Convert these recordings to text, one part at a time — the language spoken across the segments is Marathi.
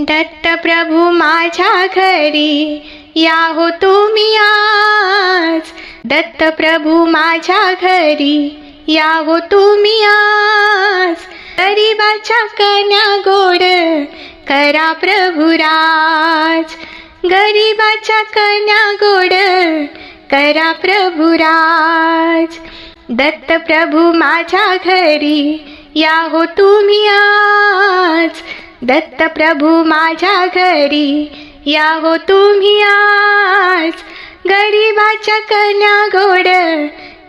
दत्त प्रभू माझ्या घरी या हो तुम्ही आज. दत्त प्रभू माझ्या घरी या हो तुम्ही आज. गरीबाच्या कन्या गोड करा प्रभु राज. गरीबाच्या कन्या गोड करा प्रभु राज. दत्त प्रभू माझ्या घरी या हो तुम्ही आज. दत्त प्रभू माझ्या घरी या हो तुम्ही आज. गरीबाच्या कन्या गोड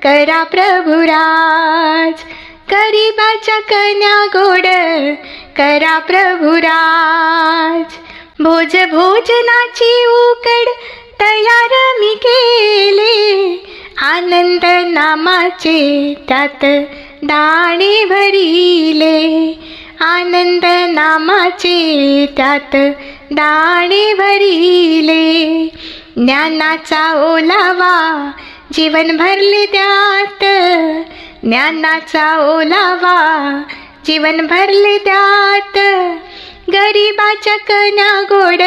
करा प्रभू राज. गरीबाच्या कन्या गोड करा प्रभू राज. भोज भोजनाची उकड तयार मी केले. आनंद नामाचे त्यात दाणे भरिले. आनंद नामाचे त्यात दाणे भरिले ज्ञानाचा ओलावा जीवन भरले त्यात. ज्ञानाचा ओलावा जीवन भरले त्यात. गरीबाच्या कन्या गोड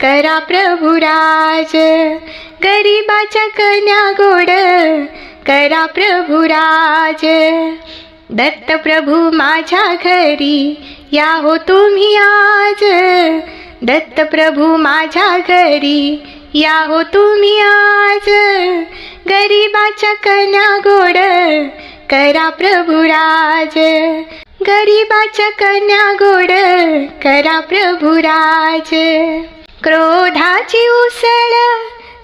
करा प्रभुराज गरीबाच्या कन्या गोड करा प्रभुराज दत्त प्रभू माझ्या घरी या हो तुम्ही आज. दत्त प्रभू माझ्या घरी या हो तुम्ही आज. गरीबाच्या कन्या गोड करा प्रभू राज. गरीबाच्या कन्या गोड करा प्रभू राज. क्रोधाची उसळ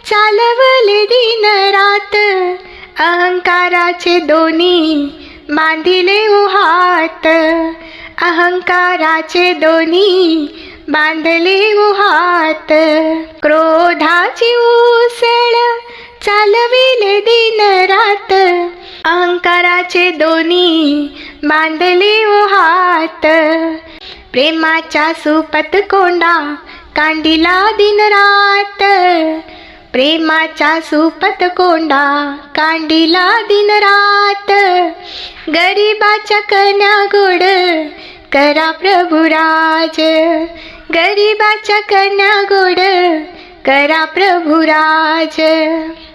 चालवले दिन रात. अहंकाराचे दोन्ही बांधिले हात अहंकाराचे दोन्ही बांधले हात. क्रोधाची उसळ चालविले दिन रात अहंकाराचे दोन्ही बांधले हात. प्रेमाच्या सुपत कोंडा कांडिला दिन रात प्रेमाच्या सुपत कोंडा कांडिला दिन रात. गरीबाच्या कन्या गोड करा प्रभू राज. गरीबाच्या कन्या गोड करा प्रभू राज.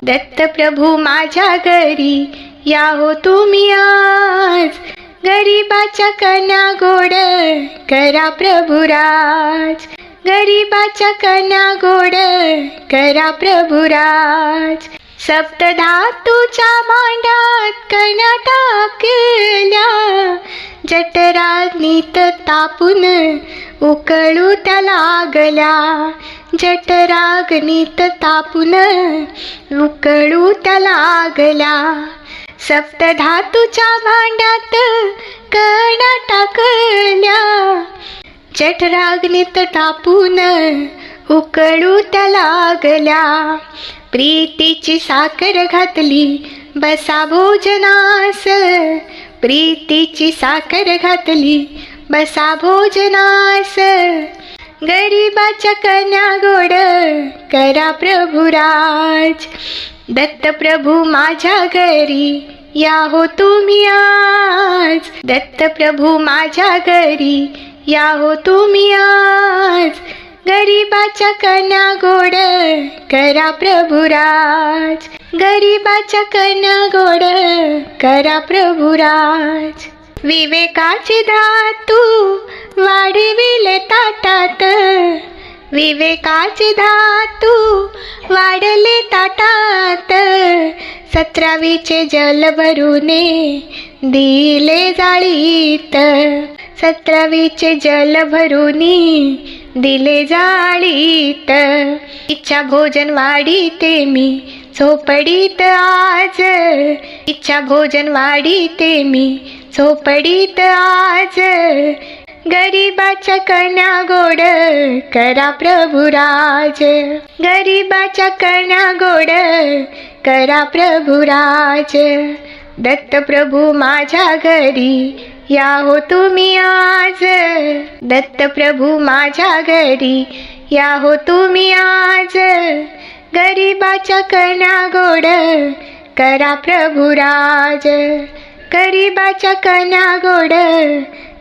दत्त प्रभू माझ्या घरी या हो तुम्ही आज. गरीबाच्या कन्या गोड करा प्रभू राज. गरीबाच्या कन्या गोड करा प्रभू राज. सप्तधातूच्या मांडात कन्या टाकल्या जठराग्नीत तापून उकळू त्या लागल्या. जठराग्नीत तापून उकळू त्या लागल्या. सप्तधातूच्या भांड्यात कणा टाकल्या. जठराग्नीत तापून उकळू त्या लागल्या. प्रीतीची साखर घातली बसा भोजनास. प्रीतीची साखर घातली. बसा भोजनास. गरीबाच्या कन्या गोड. करा प्रभुराज दत्त प्रभू माझ्या घरी. या हो तुम्ही आज. दत्त प्रभू माझ्या घरी. या हो तुम्ही आज. गरीबाच्या कन्या गोड करा प्रभुराज. गरीबाच्या कन्या गोड करा प्रभुराज. विवेकाचे विवेकाची धातू वाढविले ताटात. विवेकाची धातू वाढले ताटात. सतरावीचे जल भरूने दिले जाळीत. सतरावीचे जल भरूनी दिले जाळीत. इच्छा भोजन वाढीते मी झोपडीत आज. इच्छा भोजन वाढीते मी झोपडीत आज. गरीबाच्या कण्या गोड करा प्रभुराज गरीबाच्या कन्या गोड करा प्रभुराज दत्त प्रभू माझ्या घरी या हो तुम्ही आज. दत्त प्रभू माझ्या घरी. या हो तुम्ही आज. गरीबाच्या कन्या गोड. करा प्रभू राज. गरीबाच्या कन्या गोड.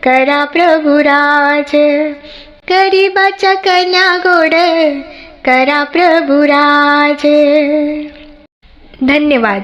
करा प्रभू राज. गरीबाच्या कन्या गोड. करा प्रभुराज धन्यवाद.